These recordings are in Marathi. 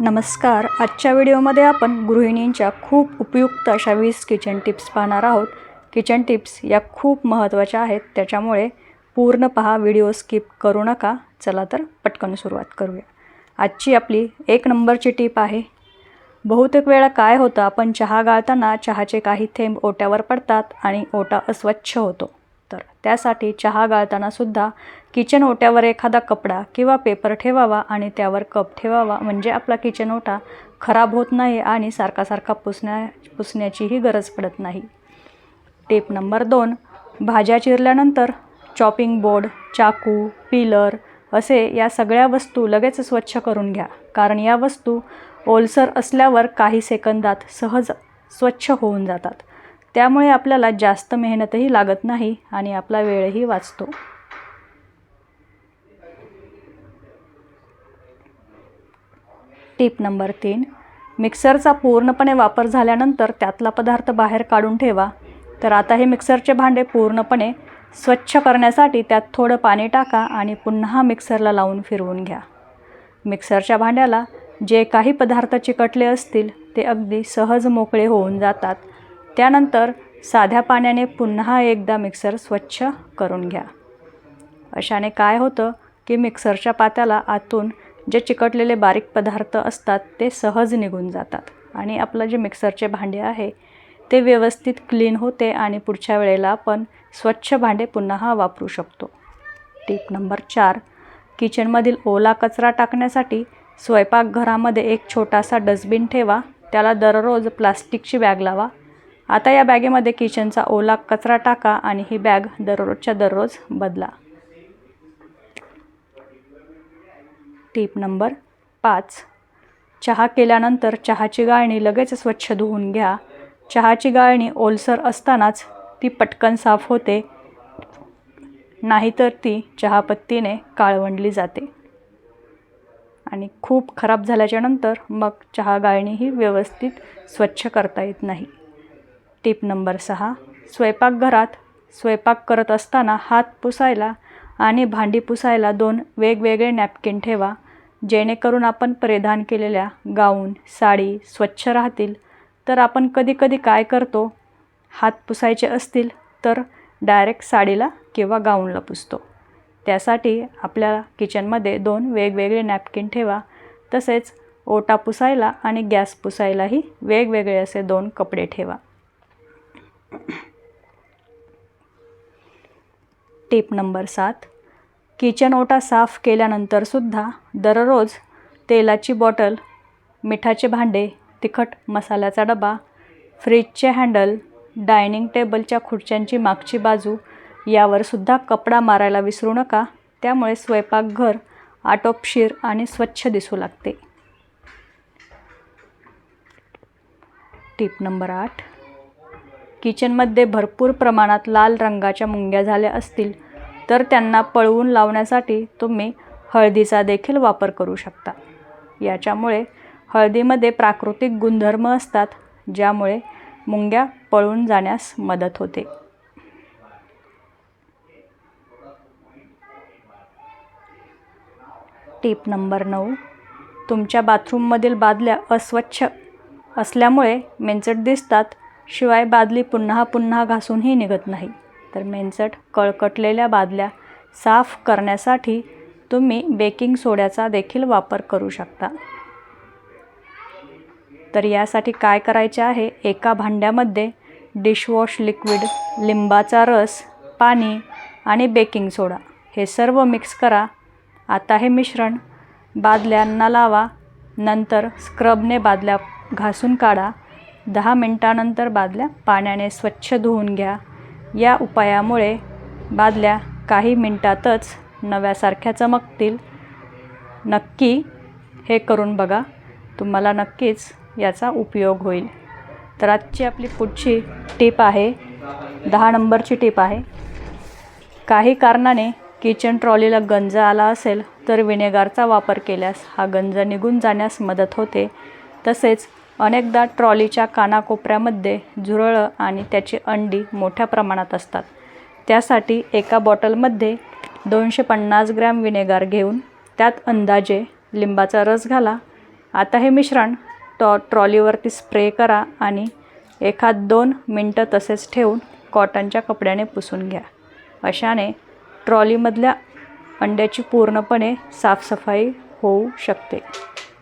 नमस्कार. आजच्या व्हिडिओमध्ये आपण गृहिणींच्या खूप उपयुक्त अशा वीस किचन टिप्स पाहणार आहोत. किचन टिप्स या खूप महत्त्वाच्या आहेत. त्याच्यामुळे पूर्ण पहा व्हिडिओ स्किप करू नका. चला तर पटकन सुरुवात करूया. आजची आपली एक नंबरची टीप आहे. बहुतेक वेळा काय होतं आपण चहा गाळताना चहाचे काही थेंब ओट्यावर पडतात आणि ओटा अस्वच्छ होतो. तर त्यासाठी चहा गाळतानासुद्धा किचन ओट्यावर एखादा कपडा किंवा पेपर ठेवावा आणि त्यावर कप ठेवावा म्हणजे आपला किचन ओटा खराब होत नाही आणि सारखा सारखा पुसण्या पुसण्याचीही गरज पडत नाही. टेप नंबर दोन भाज्या चिरल्यानंतर चॉपिंग बोर्ड चाकू पिलर असे या सगळ्या वस्तू लगेच स्वच्छ करून घ्या. कारण या वस्तू ओलसर असल्यावर काही सेकंदात सहज स्वच्छ होऊन जातात. त्यामुळे आपल्याला जास्त मेहनतही लागत नाही आणि आपला वेळही वाचतो. टीप नंबर तीन. मिक्सरचा पूर्णपणे वापर झाल्यानंतर त्यातला पदार्थ बाहेर काढून ठेवा. तर आता हे मिक्सरचे भांडे पूर्णपणे स्वच्छ करण्यासाठी त्यात थोडं पाणी टाका आणि पुन्हा मिक्सरला लावून फिरवून घ्या. मिक्सरच्या भांड्याला जे काही पदार्थ चिकटले असतील ते अगदी सहज मोकळे होऊन जातात. त्यानंतर साध्या पाण्याने पुन्हा एकदा मिक्सर स्वच्छ करून घ्या. अशाने काय होतं की मिक्सरच्या पात्याला आतून जे चिकटलेले बारीक पदार्थ असतात ते सहज निघून जातात. आणि आपलं जे मिक्सरचे भांडे आहे ते व्यवस्थित क्लीन होते आणि पुढच्या वेळेला आपण स्वच्छ भांडे पुन्हा वापरू शकतो. टीप नंबर चार किचनमधील ओला कचरा टाकण्यासाठी स्वयंपाकघरामध्ये एक छोटासा डस्टबिन ठेवा त्याला दररोज प्लास्टिकची बॅग लावा. आता या बॅगेमध्ये किचनचा ओला कचरा टाका आणि ही बॅग दररोजच्या दररोज बदला. टीप नंबर पाच. चहा केल्यानंतर चहाची गाळणी लगेच स्वच्छ धुवून घ्या. चहाची गाळणी ओलसर असतानाच ती पटकन साफ होते. नाहीतर ती चहापत्तीने काळवंडली जाते. आणि खूप खराब झाल्याच्यानंतर मग चहा गाळणीही व्यवस्थित स्वच्छ करता येत नाही. टीप नंबर सहा. स्वयंपाकघरात स्वयंपाक करत असताना हात पुसायला आणि भांडी पुसायला दोन वेगवेगळे नॅपकिन ठेवा. जेणेकरून आपण परिधान केलेल्या गाऊन साडी स्वच्छ राहतील. तर आपण कधीकधी काय करतो? हात पुसायचे असतील तर डायरेक्ट साडीला किंवा गाऊनला पुसतो. त्यासाठी आपल्याला किचनमध्ये दोन वेगवेगळे नॅपकिन ठेवा. तसेच ओटा पुसायला आणि गॅस पुसायलाही वेगवेगळे असे दोन कपडे ठेवा. टीप नंबर सात. किचन ओटा साफ केल्यानंतरसुद्धा दररोज तेलाची बॉटल मिठाचे भांडे तिखट मसाल्याचा डबा फ्रीजचे हँडल डायनिंग टेबलच्या खुर्च्यांची मागची बाजू यावरसुद्धा कपडा मारायला विसरू नका. त्यामुळे स्वयंपाकघर आटोपशीर आणि स्वच्छ दिसू लागते. टीप नंबर आठ. किचनमध्ये भरपूर प्रमाणात लाल रंगाच्या मुंग्या झाल्या असतील तर त्यांना पळवून लावण्यासाठी तुम्ही हळदीचा देखील वापर करू शकता. याच्यामुळे हळदीमध्ये प्राकृतिक गुणधर्म असतात ज्यामुळे मुंग्या पळून जाण्यास मदत होते. टीप नंबर नऊ. तुमच्या बाथरूममधील बादल्या अस्वच्छ असल्यामुळे मेंचट दिसतात शिवाय बादली पुन्हा पुन्हा घासूनही निघत नाही. तर मेनचट कळकटलेल्या बादल्या साफ करण्यासाठी तुम्ही बेकिंग सोड्याचा देखील वापर करू शकता. तर यासाठी काय करायचे आहे? एका भांड्यामध्ये डिशवॉश लिक्विड लिंबाचा रस पाणी आणि बेकिंग सोडा. हे सर्व मिक्स करा. आता हे मिश्रण बादल्यांना लावा. नंतर स्क्रबने बादल्या घासून काढा. दहा मिनटानंतर बादल्या पाण्याने स्वच्छ धुवून घ्या. या उपायामुळे बादल्या काही मिनटातच नव्यासारख्या चमकतील. नक्की हे करून बघा. तुम्हाला नक्कीच याचा उपयोग होईल. तर आजची आपली पुढची टीप आहे. दहा नंबरची टीप आहे. काही कारणाने किचन ट्रॉलीला गंज आला असेल तर विनेगारचा वापर केल्यास हा गंज निघून जाण्यास मदत होते. तसेच अनेकदा ट्रॉलीच्या कानाकोपऱ्यामध्ये झुरळं आणि त्याची अंडी मोठ्या प्रमाणात असतात. त्यासाठी एका बॉटलमध्ये दोनशे पन्नास ग्रॅम विनेगार घेऊन त्यात अंदाजे लिंबाचा रस घाला. आता हे मिश्रण टॉ ट्रॉलीवरती स्प्रे करा आणि एखाद दोन मिनटं तसेच ठेवून कॉटनच्या कपड्याने पुसून घ्या. अशाने ट्रॉलीमधल्या अंड्याची पूर्णपणे साफसफाई होऊ शकते.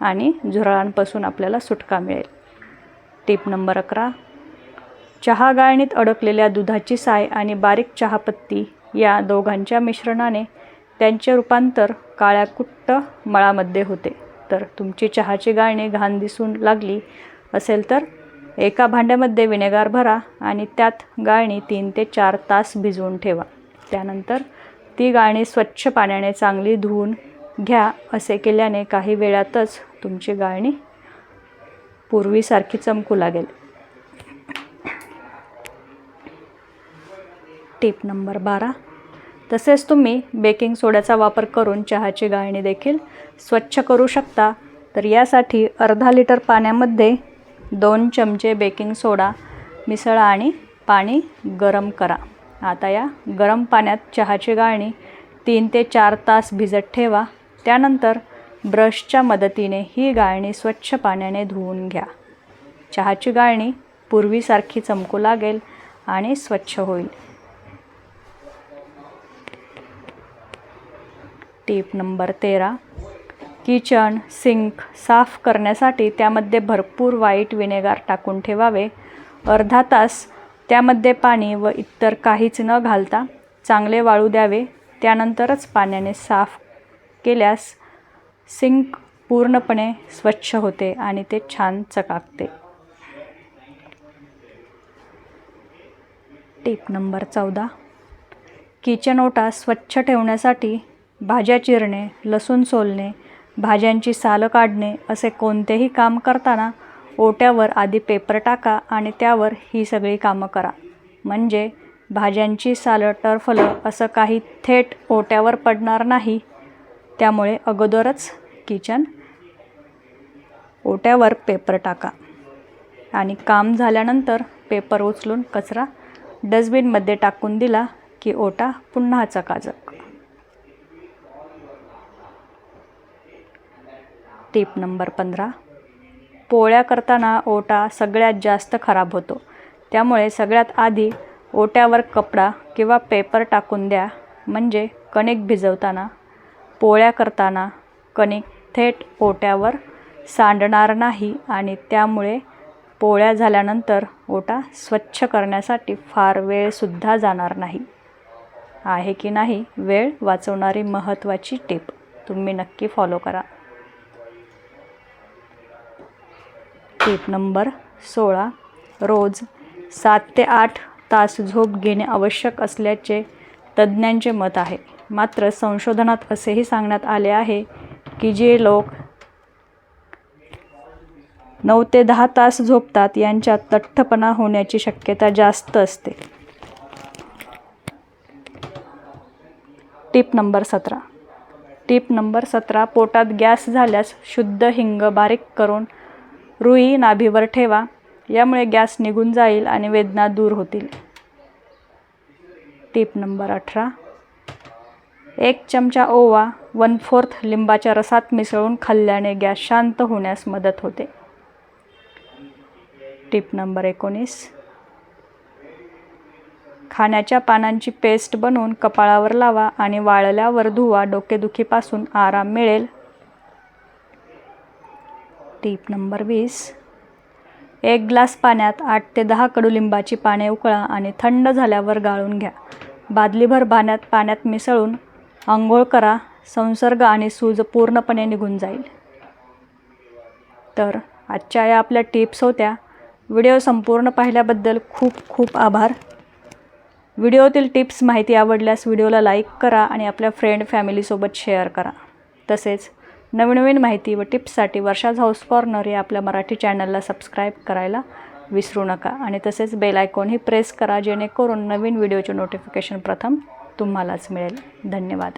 आणि झुरळांपासून आपल्याला सुटका मिळेल. टीप नंबर अकरा. चहा गाळणीत अडकलेल्या दुधाची साय आणि बारीक चहापत्ती या दोघांच्या मिश्रणाने त्यांचे रूपांतर काळ्या कुट्ट मळामध्ये होते. तर तुमची चहाची गाळणी घाण दिसून लागली असेल तर एका भांड्यामध्ये विनेगार भरा आणि त्यात गाळणी तीन ते चार तास भिजवून ठेवा. त्यानंतर ती गाळणी स्वच्छ पाण्याने चांगली धुवून घ्या असे केल्याने काही वेळातच तुमची गाळणी पूर्वीसारखी चमकू लागेल. टीप नंबर बारा. तसेच तुम्ही बेकिंग सोड्याचा वापर करून चहाची गाळणी देखील स्वच्छ करू शकता. तर यासाठी अर्धा लिटर पाण्यामध्ये दोन चमचे बेकिंग सोडा मिसळा आणि पाणी गरम करा. आता या गरम पाण्यात चहाची गाळणी तीन ते चार तास भिजत ठेवा. त्यानंतर ब्रशच्या मदतीने ही गाळणी स्वच्छ पाण्याने धुवून घ्या. चहाची गाळणी पूर्वीसारखी चमकू लागेल आणि स्वच्छ होईल. टीप नंबर तेरा. किचन सिंक साफ करण्यासाठी त्यामध्ये भरपूर वाईट विनेगार टाकून ठेवावे. अर्धा तास त्यामध्ये पाणी व इतर काहीच न घालता चांगले वाळू द्यावे. त्यानंतरच पाण्याने साफ केल्यास सिंक पूर्णपणे स्वच्छ होते आणि ते छान चकाकते. टीप नंबर चौदा. किचन ओटा स्वच्छ ठेवण्यासाठी भाज्या चिरणे लसूण सोलणे भाज्यांची सालं काढणे असे कोणतेही काम करताना ओट्यावर आधी पेपर टाका आणि त्यावर ही सगळी कामं करा. म्हणजे भाज्यांची सालं टरफलं असं काही थेट ओट्यावर पडणार नाही त्यामुळे अगोदरच किचन ओट्यावर पेपर टाका. आणि काम झाल्यानंतर पेपर उचलून कचरा डस्टबिनमध्ये टाकून दिला की ओटा पुन्हा चकाचक. टीप नंबर पंधरा. पोळ्या करताना ओटा सगळ्यात जास्त खराब होतो. त्यामुळे सगळ्यात आधी ओट्यावर कपडा किंवा पेपर टाकून द्या. म्हणजे कणिक भिजवताना पोळ्या करताना कणिक थेट ओट्यावर सांडणार नाही आणि त्यामुळे पोळ्या झाल्यानंतर ओटा स्वच्छ करण्यासाठी फार वेळसुद्धा जाणार नाही. आहे की नाही वेळ वाचवणारी महत्त्वाची टीप? तुम्ही नक्की फॉलो करा. टीप नंबर सोळा. रोज सात ते आठ तास झोप घेणे आवश्यक असल्याचे तज्ज्ञांचे मत आहे. मात्र संशोधनात असेही सांगण्यात आले आहे की जे लोक नऊ ते दहा तास झोपतात यांच्यात तठ्ठपणा होण्याची शक्यता जास्त असते. टीप नंबर सतरा. टीप नंबर सतरा पोटात गॅस झाल्यास शुद्ध हिंग बारीक करून रुई नाभीवर ठेवा. यामुळे गॅस निघून जाईल आणि वेदना दूर होतील. टीप नंबर अठरा. एक चमचा ओवा वन फोर्थ लिंबाच्या रसात मिसळून खाल्ल्याने गॅस शांत होण्यास मदत होते. टीप नंबर एकोणीस. खाण्याच्या पानांची पेस्ट बनवून कपाळावर लावा आणि वाळल्यावर धुवा डोकेदुखीपासून आराम मिळेल. टीप नंबर वीस. एक ग्लास पाण्यात आठ ते दहा कडुलिंबाची पाने उकळा आणि थंड झाल्यावर गाळून घ्या. बादलीभर पाण्यात पाण्यात मिसळून आंघोळ करा संसर्ग आणि सूज पूर्णपणे निघून जाईल. तर आजच्या या आपल्या टिप्स होत्या. व्हिडिओ संपूर्ण पाहिल्याबद्दल खूप खूप आभार. व्हिडिओतील टिप्स माहिती आवडल्यास व्हिडिओला लाईक करा आणि आपल्या फ्रेंड फॅमिलीसोबत शेअर करा. तसेच नवीन माहिती व टिप्ससाठी वर्षाज हाऊस कॉर्नर या आपल्या मराठी चॅनलला सबस्क्राईब करायला विसरू नका. आणि तसेच बेल आयकॉनही प्रेस करा जेणेकरून नवीन व्हिडिओचे नोटिफिकेशन प्रथम तुम्हालाच मिळेल. धन्यवाद.